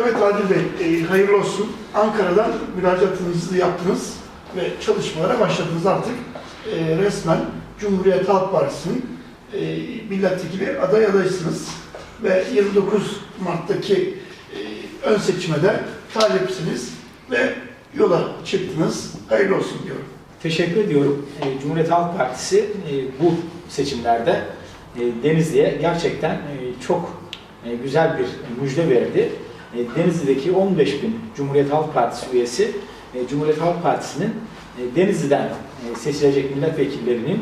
Evet Adil Bey, e, hayırlı olsun. Ankara'dan müracaatınızı yaptınız ve çalışmalara başladınız artık. E, resmen Cumhuriyet Halk Partisi'nin e, milletvekili aday adaysınız. Ve 29 Mart'taki e, ön seçime de talipsiniz ve yola çıktınız. Hayırlı olsun diyorum. Teşekkür ediyorum. E, Cumhuriyet Halk Partisi e, bu seçimlerde e, Denizli'ye gerçekten e, çok e, güzel bir müjde verdi. E, Denizli'deki 15 bin Cumhuriyet Halk Partisi üyesi e, Cumhuriyet Halk Partisi'nin e, Denizli'den e, seçilecek milletvekillerinin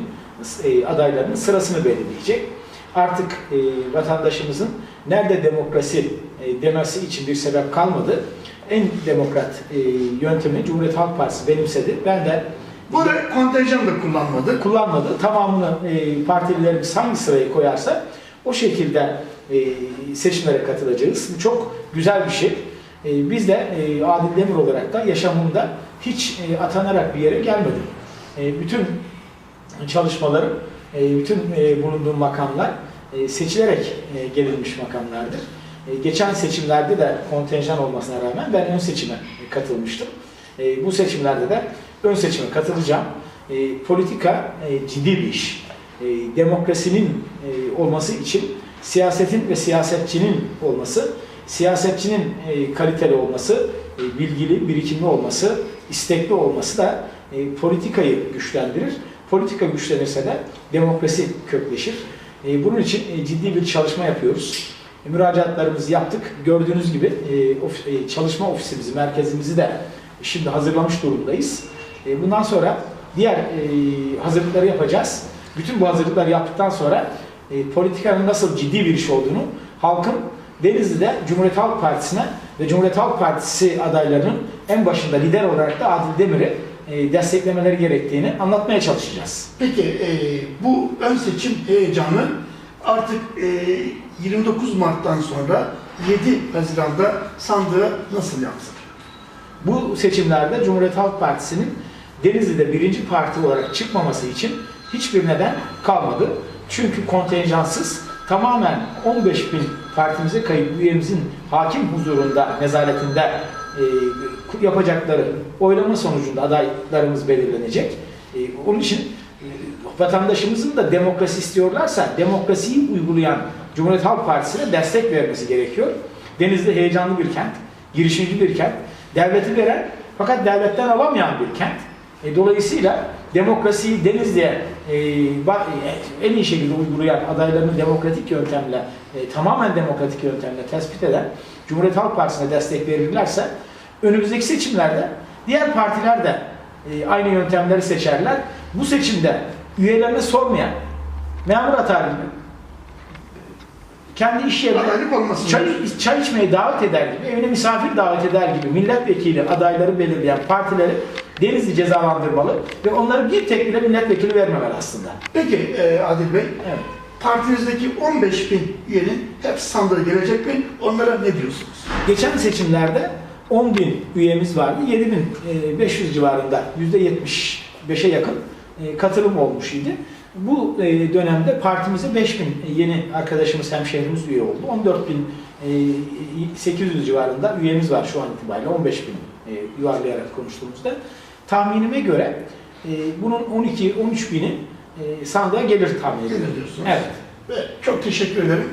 e, adaylarının sırasını belirleyecek. Artık e, vatandaşımızın nerede demokrasi e, demesi için bir sebep kalmadı. En demokrat e, yöntemi Cumhuriyet Halk Partisi benimsedi. Ben de Bu arada kontenjan da kullanmadı. kullanmadı. Tamamını e, partililerimiz hangi sıraya koyarsa o şekilde seçimlere katılacağız. Bu çok güzel bir şey. E, biz de e, Adil Demir olarak da yaşamımda hiç e, atanarak bir yere gelmedim. E, bütün çalışmalarım, e, bütün e, bulunduğum makamlar e, seçilerek e, gelinmiş makamlardır. E, geçen seçimlerde de kontenjan olmasına rağmen ben ön seçime katılmıştım. E, bu seçimlerde de ön seçime katılacağım. E, politika e, ciddi bir iş. E, demokrasinin e, olması için siyasetin ve siyasetçinin olması, siyasetçinin e, kaliteli olması, e, bilgili, birikimli olması, istekli olması da e, politikayı güçlendirir. Politika güçlenirse de demokrasi kökleşir. E, bunun için e, ciddi bir çalışma yapıyoruz. E, müracaatlarımızı yaptık. Gördüğünüz gibi e, of- e, çalışma ofisimizi, merkezimizi de şimdi hazırlamış durumdayız. E, bundan sonra diğer e, hazırlıkları yapacağız. Bütün bu hazırlıkları yaptıktan sonra e, politikanın nasıl ciddi bir iş olduğunu halkın Denizli'de Cumhuriyet Halk Partisi'ne ve Cumhuriyet Halk Partisi adaylarının en başında lider olarak da Adil Demir'i e, desteklemeleri gerektiğini anlatmaya çalışacağız. Peki e, bu ön seçim heyecanı artık e, 29 Mart'tan sonra 7 Haziran'da sandığa nasıl yansır? Bu seçimlerde Cumhuriyet Halk Partisi'nin Denizli'de birinci parti olarak çıkmaması için hiçbir neden kalmadı. Çünkü kontenjansız tamamen 15 bin partimize kayıp üyemizin hakim huzurunda, nezaretinde e, yapacakları oylama sonucunda adaylarımız belirlenecek. E, onun için e, vatandaşımızın da demokrasi istiyorlarsa demokrasiyi uygulayan Cumhuriyet Halk Partisi'ne destek vermesi gerekiyor. Denizli heyecanlı bir kent, girişimci bir kent, devleti veren fakat devletten alamayan bir kent. E, dolayısıyla demokrasiyi Denizli'ye e, e, en iyi şekilde uygulayan adaylarını demokratik yöntemle, e, tamamen demokratik yöntemle tespit eden Cumhuriyet Halk Partisi'ne destek verirlerse önümüzdeki seçimlerde diğer partiler de e, aynı yöntemleri seçerler. Bu seçimde üyelerine sormayan, memur atar gibi, kendi iş yerine çay, çay içmeye davet eder gibi, evine misafir davet eder gibi milletvekili adayları belirleyen partileri Denizli cezalandırmalı ve onları bir tek bile milletvekili vermemeli aslında. Peki e, Adil Bey, Evet. partinizdeki 15 bin üyenin hepsi sandığa gelecek mi? Onlara ne diyorsunuz? Geçen seçimlerde 10 bin üyemiz vardı. 7500 civarında %75'e yakın e, katılım olmuş idi. Bu e, dönemde partimize 5000 yeni arkadaşımız, hemşehrimiz üye oldu. 14.800 civarında üyemiz var şu an itibariyle. 15 bin e, yuvarlayarak konuştuğumuzda. Tahminime göre e, bunun 12-13 bini e, sandığa gelir tahmin ediyorum. Evet. Ve çok teşekkür ederim.